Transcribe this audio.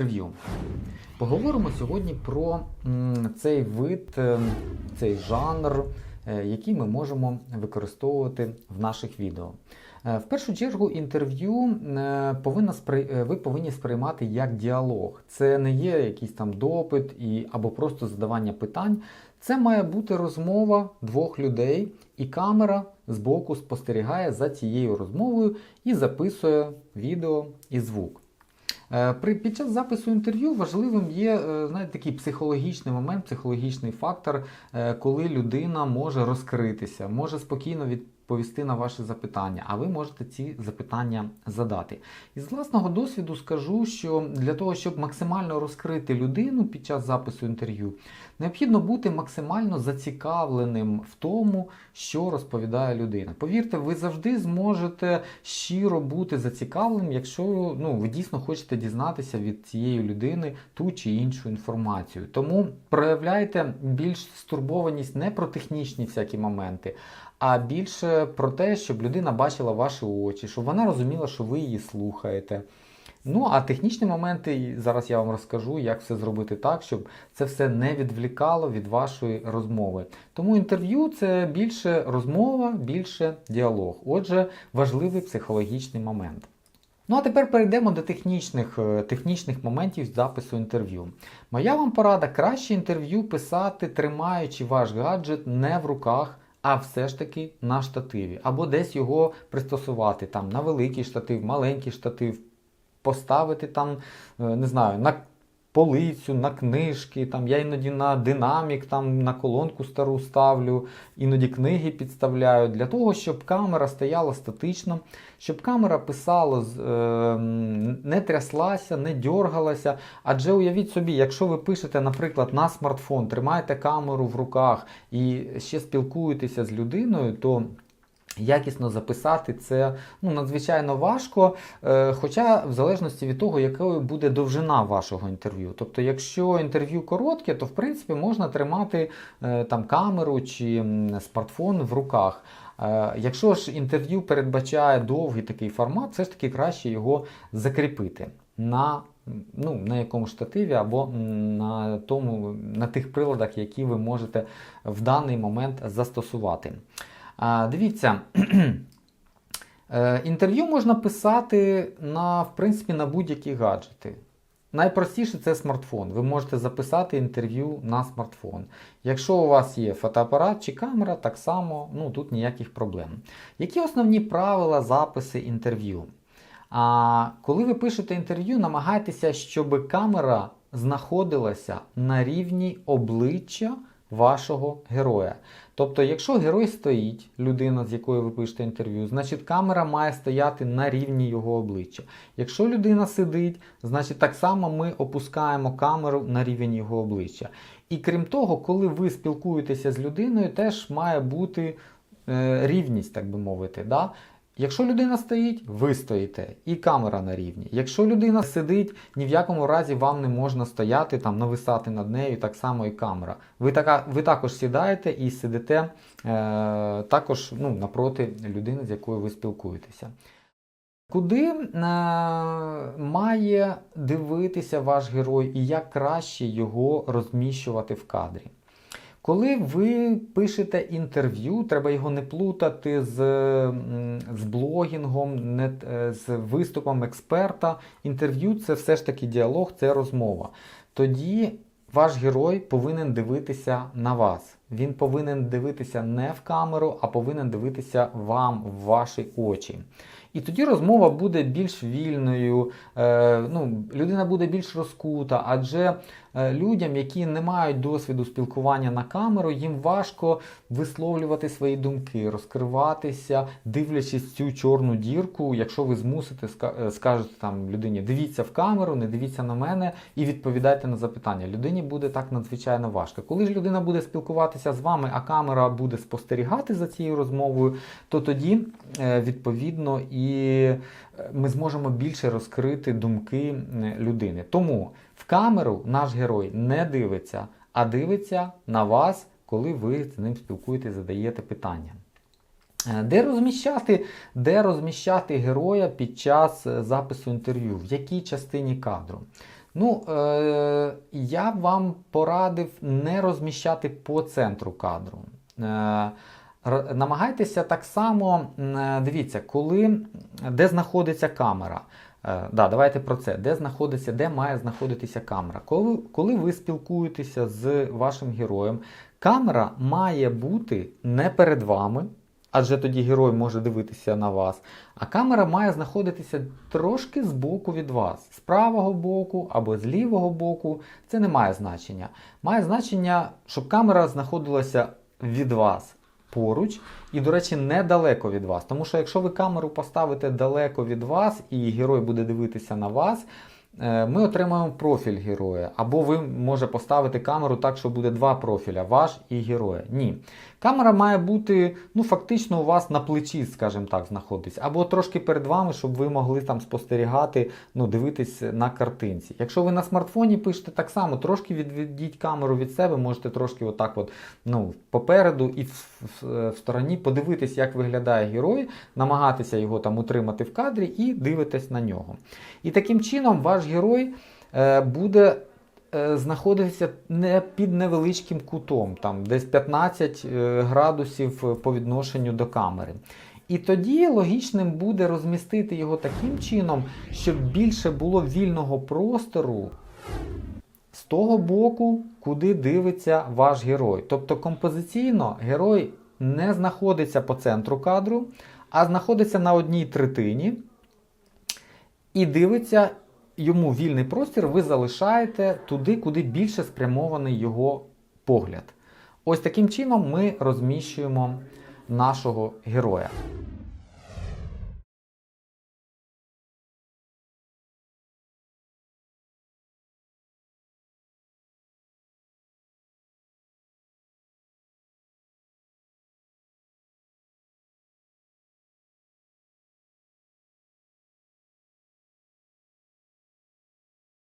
інтерв'ю. Поговоримо сьогодні про цей вид, е, цей жанр, е, який ми можемо використовувати в наших відео. Е, В першу чергу інтерв'ю повинна ви повинні сприймати як діалог. Це не є якийсь там допит і, або просто задавання питань. Це має бути розмова двох людей, і камера збоку спостерігає за цією розмовою і записує відео і звук. Е, При, під час запису інтерв'ю важливим є е, знаєте, такий психологічний момент, психологічний фактор, е, коли людина може розкритися, може спокійно відповісти на ваші запитання, а ви можете ці запитання задати. Із власного досвіду скажу, що для того, щоб максимально розкрити людину під час запису інтерв'ю, необхідно бути максимально зацікавленим в тому, що розповідає людина. Повірте, ви завжди зможете щиро бути зацікавленим, якщо ну, ви дійсно хочете дізнатися від цієї людини ту чи іншу інформацію. Тому проявляйте більш стурбованість не про технічні всякі моменти, а більше про те, щоб людина бачила ваші очі, щоб вона розуміла, що ви її слухаєте. Ну, а технічні моменти зараз я вам розкажу, як все зробити так, щоб це все не відвлікало від вашої розмови. Тому інтерв'ю це більше розмова, більше діалог. Отже, важливий психологічний момент. Ну а тепер перейдемо до технічних, е, технічних моментів запису інтерв'ю. Моя вам порада краще інтерв'ю писати, тримаючи ваш гаджет не в руках, а все ж таки на штативі. Або десь його пристосувати там на великий штатив, маленький штатив, поставити там, е, не знаю, на полицю, на книжки. Там, я іноді на динамік, там, на колонку стару ставлю, іноді книги підставляю, для того, щоб камера стояла статично, щоб камера писала, е, не тряслася, не дергалася. Адже уявіть собі, якщо ви пишете, наприклад, на смартфон, тримаєте камеру в руках і ще спілкуєтеся з людиною, то Якісно записати це ну, надзвичайно важко, е, хоча в залежності від того, якою буде довжина вашого інтерв'ю. Тобто, якщо інтерв'ю коротке, то в принципі можна тримати е, там камеру чи смартфон в руках. Е, Якщо ж інтерв'ю передбачає довгий такий формат, все ж таки краще його закріпити на, ну, на якомусь штативі або на, тому, на тих приладах, які ви можете в даний момент застосувати. А, Дивіться, е, інтерв'ю можна писати на, в принципі, на будь-які гаджети. Найпростіше це смартфон. Ви можете записати інтерв'ю на смартфон. Якщо у вас є фотоапарат чи камера, так само ну, тут ніяких проблем. Які основні правила записи інтерв'ю? А коли ви пишете інтерв'ю, намагайтеся, щоб камера знаходилася на рівні обличчя вашого героя. Тобто, якщо герой стоїть, людина, з якою ви пишете інтерв'ю, значить камера має стояти на рівні його обличчя. Якщо людина сидить, значить так само ми опускаємо камеру на рівень його обличчя. І крім того, коли ви спілкуєтеся з людиною, теж має бути е, рівність, так би мовити. Да? Якщо людина стоїть, ви стоїте, і камера на рівні. Якщо людина сидить, ні в якому разі вам не можна стояти, там, нависати над нею, так само і камера. Ви, така, ви також сідаєте і сидите е, також ну, напроти людини, з якою ви спілкуєтеся. Куди е, має дивитися ваш герой і як краще його розміщувати в кадрі? Коли ви пишете інтерв'ю, треба його не плутати з, з блогінгом, не, е, з виступом експерта. Інтерв'ю це все ж таки діалог, це розмова. Тоді ваш герой повинен дивитися на вас. Він повинен дивитися не в камеру, а повинен дивитися вам в ваші очі. І тоді розмова буде більш вільною, е, ну, людина буде більш розкута, адже людям, які не мають досвіду спілкування на камеру, їм важко висловлювати свої думки, розкриватися, дивлячись цю чорну дірку. Якщо ви змусите, е, скажете там людині, дивіться в камеру, не дивіться на мене і відповідайте на запитання. Людині буде так надзвичайно важко. Коли ж людина буде спілкуватися з вами, а камера буде спостерігати за цією розмовою, то тоді е, відповідно і е, ми зможемо більше розкрити думки людини. Тому камеру наш герой не дивиться, а дивиться на вас, коли ви з ним спілкуєтесь, задаєте питання. Е, Де розміщати, де розміщати героя під час е, запису інтерв'ю? В якій частині кадру? Ну, е, я вам порадив не розміщати по центру кадру. Е, намагайтеся так само, е, дивіться, коли, де знаходиться камера. Е, да, давайте про це. Де знаходиться, де має знаходитися камера. Коли, коли ви спілкуєтеся з вашим героєм, камера має бути не перед вами, адже тоді герой може дивитися на вас. А камера має знаходитися трошки збоку від вас, з правого боку або з лівого боку. Це не має значення. Має значення, щоб камера знаходилася від вас поруч і, до речі, недалеко від вас. Тому що якщо ви камеру поставите далеко від вас і герой буде дивитися на вас, ми отримаємо профіль героя. Або ви може поставити камеру так, що буде два профіля ваш і героя. Ні. Камера має бути ну, фактично у вас на плечі, скажімо так, знаходитися, або трошки перед вами, щоб ви могли там спостерігати, ну, дивитись на картинці. Якщо ви на смартфоні пишете так само, трошки відведіть камеру від себе, можете трошки отак от, ну, попереду і в, в, в стороні подивитись, як виглядає герой, намагатися його там утримати в кадрі і дивитесь на нього. І таким чином ваш герой е, буде е, знаходитися не під невеличким кутом, там десь 15 е, градусів по відношенню до камери. І тоді логічним буде розмістити його таким чином, щоб більше було вільного простору з того боку, куди дивиться ваш герой. Тобто композиційно герой не знаходиться по центру кадру, а знаходиться на одній третині і дивиться йому вільний простір, ви залишаєте туди, куди більше спрямований його погляд. Ось таким чином ми розміщуємо нашого героя.